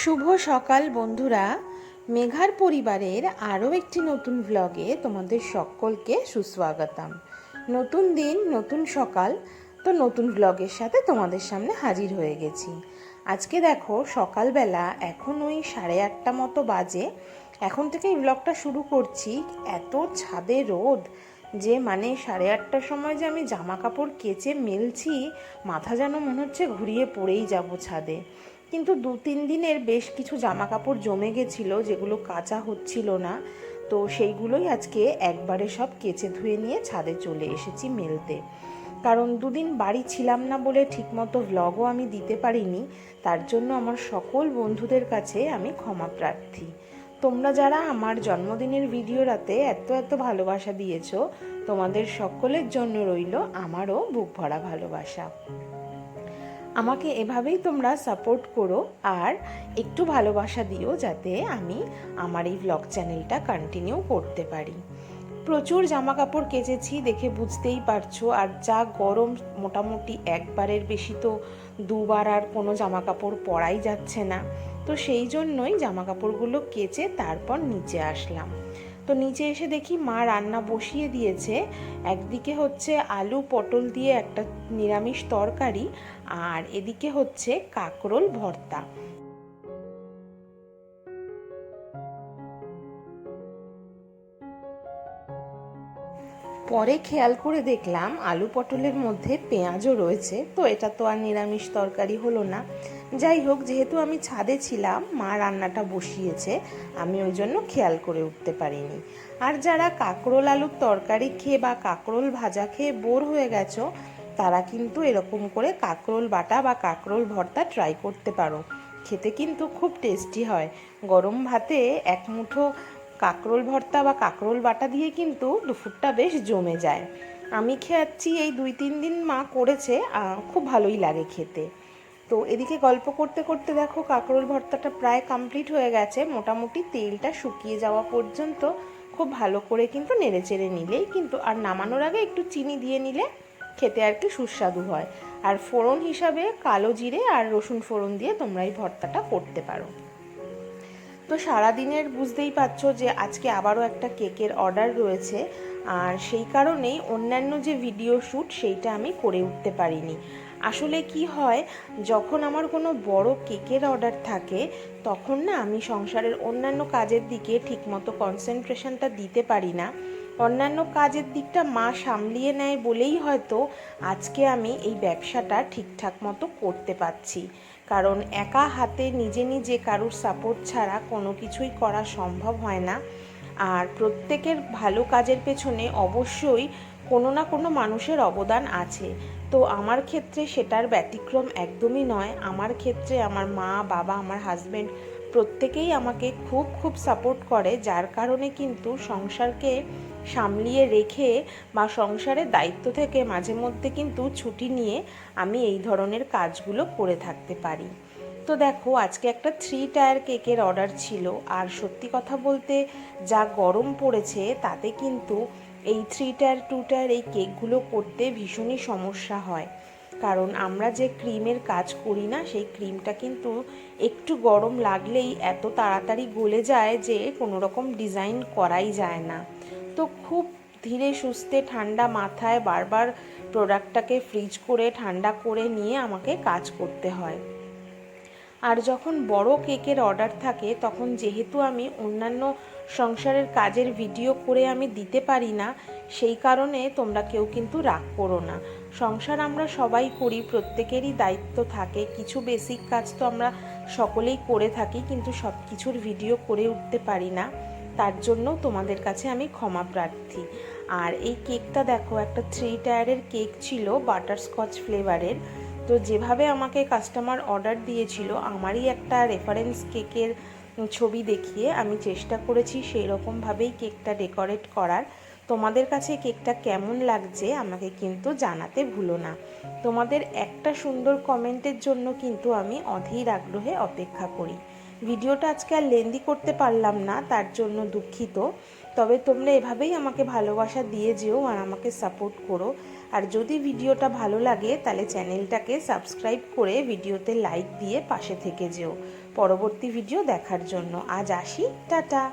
শুভ সকাল বন্ধুরা। মেঘার পরিবারের আরও একটি নতুন ভ্লগে তোমাদের সকলকে সুস্বাগতম। নতুন দিন, নতুন সকাল, তো নতুন ভ্লগের সাথে তোমাদের সামনে হাজির হয়ে গেছি। আজকে দেখো, সকালবেলা এখন ওই সাড়ে আটটা মতো বাজে। এখন থেকে এই ব্লগটা শুরু করছি। এত ছাদে রোদ যে মানে সাড়ে আটটার সময় যে আমি জামা কাপড় কেচে মেলছি, মাথা যেন মনে হচ্ছে ঘুরিয়ে পড়েই যাব ছাদে। কিন্তু দু তিন দিনের বেশ কিছু জামা কাপড় জমে গেছিল, যেগুলো কাঁচা হচ্ছিল না। তো সেইগুলোই আজকে একবারে সব কেচে ধুয়ে নিয়ে ছাদে চলে এসেছি মেলতে। কারণ দুদিন বাড়ি ছিলাম না বলে ঠিকমতো ভ্লগও আমি দিতে পারিনি, তার জন্য আমার সকল বন্ধুদের কাছে আমি ক্ষমা প্রার্থী। তোমরা যারা আমার জন্মদিনের ভিডিও রাতে এত এত ভালোবাসা দিয়েছ, তোমাদের সকলের জন্য রইল আমারও বুক ভরা ভালোবাসা। আমাকে এভাবেই তোমরা সাপোর্ট করো আর একটু ভালোবাসা দিও যাতে আমি আমার এই ব্লগ চ্যানেলটা কন্টিনিউ করতে পারি। প্রচুর জামা কাপড় কেচেছি দেখে বুঝতেই পারছ, আর যা গরম মোটামুটি একবারের বেশি তো দুবার আর কোনো জামা কাপড় পরাই যাচ্ছে না। তো সেই জন্যই জামা কাপড়গুলো কেচে তারপর নিচে আসলাম। তো নিচে এসে দেখি মা রান্না বসিয়ে দিয়েছে। একদিকে হচ্ছে আলু পটল দিয়ে একটা নিরামিষ তরকারি, আর এদিকে হচ্ছে কাকরোল ভর্তা। পরে খেয়াল করে দেখলাম আলু পটলের মধ্যে পেঁয়াজও রয়েছে, তো এটা তো আর নিরামিষ তরকারি হলো না। যাই হোক, যেহেতু আমি ছাদে ছিলাম, মা রান্নাটা বসিয়েছে, আমি ওই জন্য খেয়াল করে উঠতে পারিনি। আর যারা কাকরোল আলুর তরকারি খেয়ে বা কাকরোল ভাজা খেয়ে বোর হয়ে গেছো, তারা কিন্তু এরকম করে কাকরোল বাটা বা কাকরোল ভর্তা ট্রাই করতে পারো। খেতে কিন্তু খুব টেস্টি হয়। গরম ভাতে এক মুঠো কাকরোল ভর্তা বা কাকরোল বাটা দিয়ে কিন্তু দুপুরটা বেশ জমে যায়। আমি খেয়াচ্ছি এই দুই তিন দিন মা করেছে খুব ভালোই লাগে খেতে। তো এদিকে গল্প করতে করতে দেখো কাকরোল ভর্তাটা প্রায় কমপ্লিট হয়ে গেছে, মোটামুটি তেলটা শুকিয়ে যাওয়া পর্যন্ত খুব ভালো করে কিন্তু নেড়ে চেড়ে নিলেই কিন্তু, আর নামানোর আগে একটু চিনি দিয়ে নিলে খেতে আর কি সুস্বাদু হয়। আর ফোড়ন হিসাবে কালো জিরে আর রসুন ফোড়ন দিয়ে তোমরা এই ভর্তাটা করতে পারো। তো সারাদিনের বুঝতেই পারছ যে আজকে আবারও একটা কেকের অর্ডার রয়েছে, আর সেই কারণেই অন্যান্য যে ভিডিও শ্যুট সেইটা আমি করে উঠতে পারিনি। আসলে কি হয়, যখন আমার কোনো বড় কেকের অর্ডার থাকে, তখন না আমি সংসারের অন্যান্য কাজের দিকে ঠিকমতো কনসেন্ট্রেশনটা দিতে পারি না। অন্যান্য কাজের দিকটা মা সামলিয়ে নেয় বলেই হয়তো আজকে আমি এই ব্যবসাটা ঠিকঠাক মতো করতে পারছি। কারণ একা হাতে নিজে নিজে কারুর সাপোর্ট ছাড়া কোনো কিছুই করা সম্ভব হয় না। আর প্রত্যেকের ভালো কাজের পেছনে অবশ্যই কোনো না কোনো মানুষের অবদান আছে। তো আমার ক্ষেত্রে সেটার ব্যতিক্রম একদমই নয়। আমার ক্ষেত্রে আমার মা, বাবা, আমার হাজব্যান্ড প্রত্যেকেই আমাকে খুব খুব সাপোর্ট করে। যার কারণে কিন্তু সংসারকে সামলিয়ে রেখে বা সংসারের দায়িত্ব থেকে মাঝে মধ্যে কিন্তু ছুটি নিয়ে আমি এই ধরনের কাজগুলো করে থাকতে পারি। তো দেখো, আজকে একটা থ্রি টায়ার কেকের অর্ডার ছিল। আর সত্যি কথা বলতে যা গরম পড়েছে, তাতে কিন্তু এই থ্রি টায়ার টু টায়ার এই কেকগুলো করতে ভীষণই সমস্যা হয়। কারণ আমরা যে ক্রিমের কাজ করি না, সেই ক্রিমটা কিন্তু একটু গরম লাগলেই এত তাড়াতাড়ি গলে যায় যে কোনো রকম ডিজাইন করাই যায় না। তো খুব ধীরে সুস্থে ঠান্ডা মাথায় বারবার প্রোডাক্টটাকে ফ্রিজ করে, ঠান্ডা করে নিয়ে আমাকে কাজ করতে হয়। আর যখন বড় কেকের অর্ডার থাকে, তখন যেহেতু আমি অন্যান্য সংসারের কাজের ভিডিও করে আমি দিতে পারি না, সেই কারণে তোমরা কেউ কিন্তু রাগ করো না। সংসার আমরা সবাই করি, প্রত্যেকেরই দায়িত্ব থাকে। কিছু বেসিক কাজ তো আমরা সকলেই করে থাকি, কিন্তু সব কিছুর ভিডিও করে উঠতে পারি না। তার জন্য তোমাদের কাছে আমি ক্ষমা প্রার্থী। আর এই কেকটা দেখো, একটা থ্রি টায়ারের কেক ছিল বাটারস্কচ ফ্লেভারের তো যেভাবে আমাকে কাস্টমার অর্ডার দিয়েছিল, আমারই একটা রেফারেন্স কেকের ছবি দেখিয়ে আমি চেষ্টা করেছি সেই রকমভাবেই কেকটা ডেকোরেট করার। তোমাদের কাছে কেকটা কেমন লাগছে আমাকে কিন্তু জানাতে ভুলো না। তোমাদের একটা সুন্দর কমেন্টের জন্য কিন্তু আমি অধীর আগ্রহে অপেক্ষা করি। ভিডিওটা আজকে আর লেন্দি করতে পারলাম না, তার জন্য দুঃখিত। তবে তোমরা এভাবেই আমাকে ভালোবাসা দিয়ে যেও আর আমাকে সাপোর্ট করো। আর যদি ভিডিওটা ভালো লাগে, তাহলে চ্যানেলটাকে সাবস্ক্রাইব করে ভিডিওতে লাইক দিয়ে পাশে থেকে যেও। পরবর্তী ভিডিও দেখার জন্য আজ আসি, টাটা!